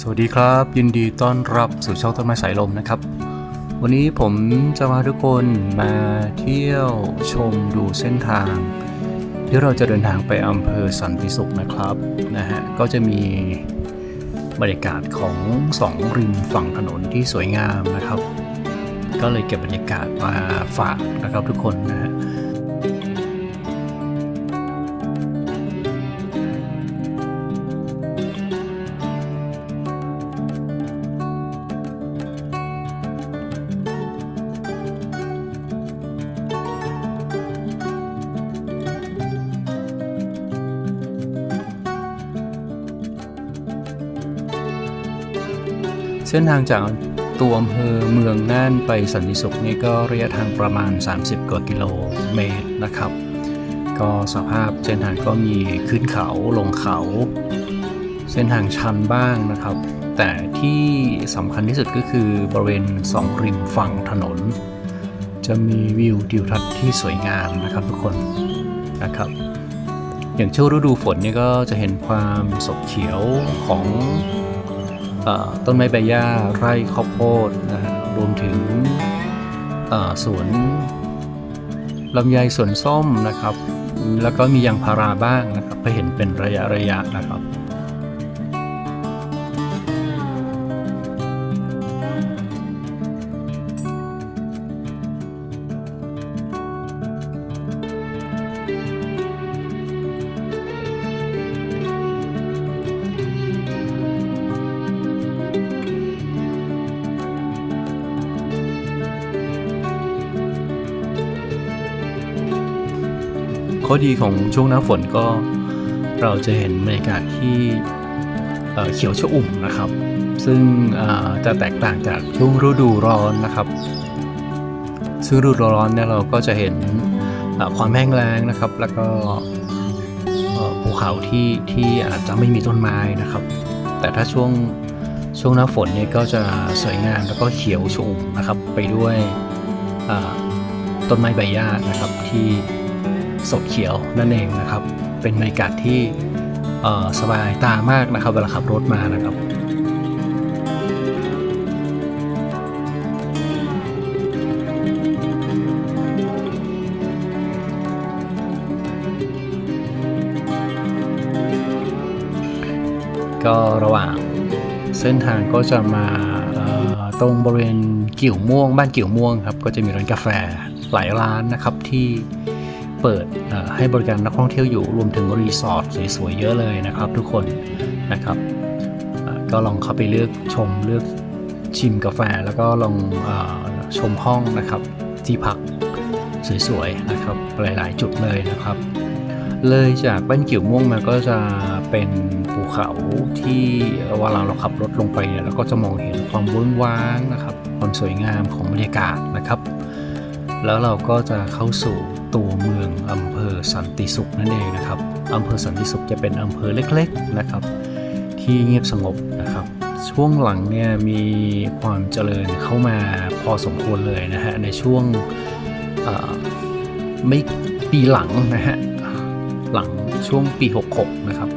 สวัสดีครับ ยินดีต้อนรับสู่ช่องต้นไม้สายลมนะครับ วันนี้ผมจะพาทุกคนมาเที่ยวชมดูเส้นทาง ที่เราจะเดินทางไปอำเภอสันติสุขนะครับนะฮะก็จะมีบรรยากาศของสองริมฝั่งถนนที่สวยงามนะครับ ก็เลยเก็บบรรยากาศมาฝากนะครับทุกคนนะฮะ เส้นทางจากตัวอำเภอเมืองน่านไปสันติสุขนี่ก็ระยะทางประมาณ 30 กว่ากิโลเมตรนะครับ ก็สภาพเส้นทางก็มีขึ้นเขาลงเขา เส้นทางชันบ้างนะครับ แต่ที่สำคัญที่สุดก็คือบริเวณสองริมฝั่งถนน จะมีวิวทิวทัศน์ที่สวยงามนะครับทุกคนนะครับ อย่างช่วงฤดูฝนนี่ก็จะเห็นความสดเขียวของ ต้นไม้ใบหญ้าไร่ข้าวโพดนะฮะรวมถึงสวนลำไยสวนส้มนะครับ แล้วก็มียางพาราบ้างนะครับเพื่อเห็นเป็นระยะระยะนะครับ ข้อดีของช่วงหน้าฝนก็เราจะเห็นบรรยากาศที่เขียวชอุ่มนะครับ ซึ่งจะแตกต่างจากช่วงฤดูร้อนนะครับ ซึ่งฤดูร้อนเนี่ยเราก็จะเห็นความแห้งแล้งนะครับ แล้วก็ภูเขาที่ที่อาจจะไม่มีต้นไม้นะครับ แต่ถ้าช่วงช่วงหน้าฝนเนี่ยก็จะสวยงามแล้วก็เขียวชอุ่มนะครับ ไปด้วยต้นไม้ใบหญ้านะครับที่ สดเขียวนั่นเองนะครับ เป็นบรรยากาศที่สบายตามากนะครับเวลาขับรถมานะครับก็ระหว่างเส้นทางก็จะมาตรงบริเวณกิ่วม่วง บ้านกิ่วม่วงครับ ก็จะมีร้านกาแฟหลายร้านนะครับที่ เปิดให้บริการนักท่องเที่ยวอยู่รวมถึงรีสอร์ทสวยๆเยอะเลยนะครับทุกคนนะครับก็ลองเข้าไปเลือกชมเลือกชิมกาแฟ แล้วก็ลองอชมห้องนะครับที่พักสวยๆนะครับหลายๆ จุดเลยนะครับ เลยจากบ้านกิ่วม่วงมาก็จะเป็นภูเขาที่เวลาเราขับรถลงไปเนี่ยเราก็จะมองเห็นความเวิ้งว้างนะครับความสวยงามของบรรยากาศนะครับ แล้วเราก็จะเข้าสู่ตัวเมืองอำเภอสันติสุขนั่นเองนะครับอำเภอสันติสุขจะเป็นอำเภอเล็กๆนะครับ ที่เงียบสงบนะครับ ช่วงหลังเนี่ยมีความเจริญเข้ามาพอสมควรเลยนะฮะในช่วงไม่ปีหลังนะฮะหลังช่วงปี 66 นะครับ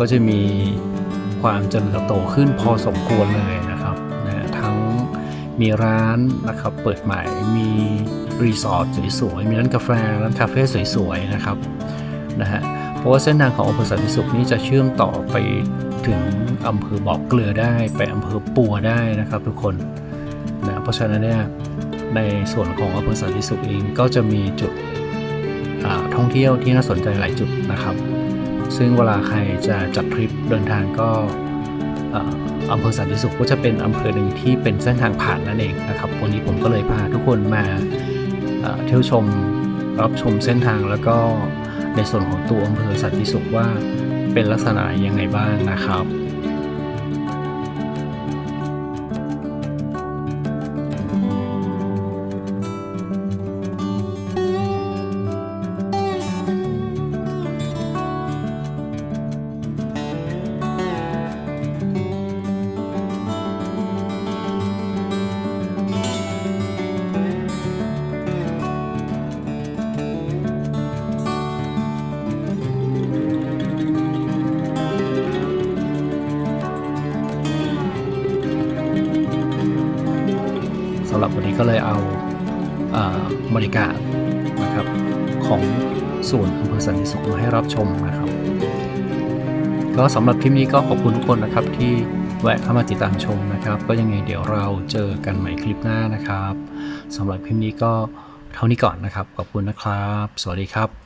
ก็จะมีความเจริญเติบโตขึ้นพอสมควรเลยนะครับนะทั้งมีร้านนะครับเปิดใหม่มีรีสอร์ทสวยๆมีร้านกาแฟร้านคาเฟ่สวยๆนะครับนะฮะเพราะว่าเส้นทางของอำเภอสันติสุขนี้จะเชื่อมต่อไปถึงอำเภอบ่อเกลือได้ไปอำเภอปัวได้นะครับทุกคนนะเพราะฉะนั้นเนี่ยในส่วนของอำเภอสันติสุขเองก็จะมีจุดท่องเที่ยวที่น่าสนใจหลายจุดนะครับ ซึ่งเวลาใครจะจัดทริปเดินทางก็อำเภอสันติสุขก็จะเป็นอำเภอหนึ่งที่เป็นเส้นทางผ่านนั่นเองนะครับวันนี้ผมก็เลยพาทุกคนมาเอ่อเที่ยวชมรับชมเส้นทางแล้วก็ในส่วนของตัวอำเภอสันติสุขว่าเป็นลักษณะยังไงบ้างนะครับ สำหรับวันนี้ก็เลยเอาบริการนะครับของส่วนอำเภอสันติสุขมาให้รับชมนะครับ ก็สำหรับคลิปนี้ก็ขอบคุณทุกคนนะครับที่แวะเข้ามาติดตามชมนะครับ ก็ยังไงเดี๋ยวเราเจอกันใหม่คลิปหน้านะครับสำหรับคลิปนี้ก็เท่านี้ก่อนนะครับ ขอบคุณนะครับ สวัสดีครับ